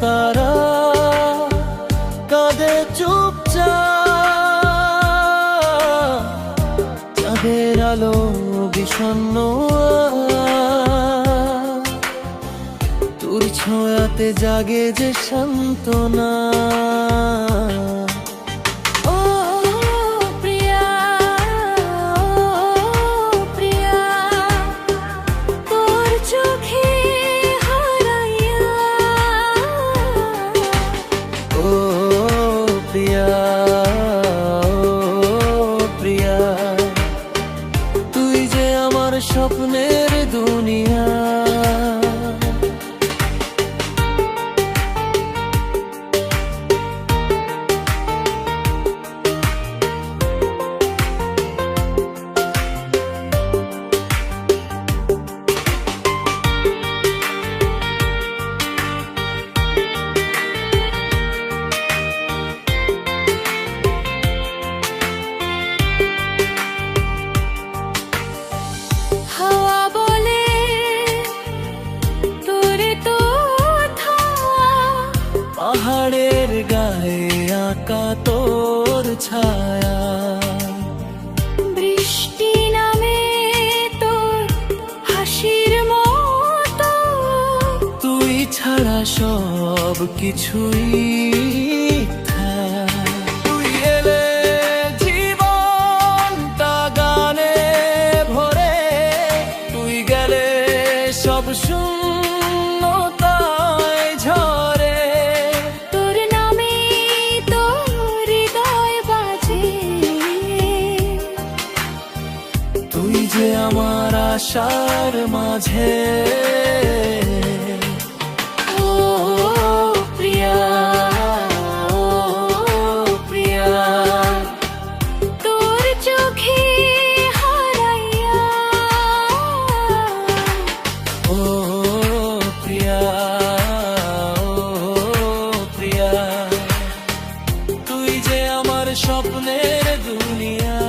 তারা কাঁদে চুপচাপ চাঁদের আলো বিষণ্ন তোর ছোঁয়াতে জাগে যে সান্ত্বনা। স্বপ্নের দুনিয়া পাহাড়ের গায়ে আঁকা তোর ছায়া। বৃষ্টি নামে তোর হাসির মতো। তুই ছাড়া সব কিছুই মিথ্যা। তুই এলে জীবনটা গানে ভরে। তুই গেলে সব শূন্যতায় যে আমার আশার মাঝে। প্রিয়া প্রিয়া তোর প্রিয়া প্রিয়া তুই যে আমার স্বপ্নের দুনিয়া।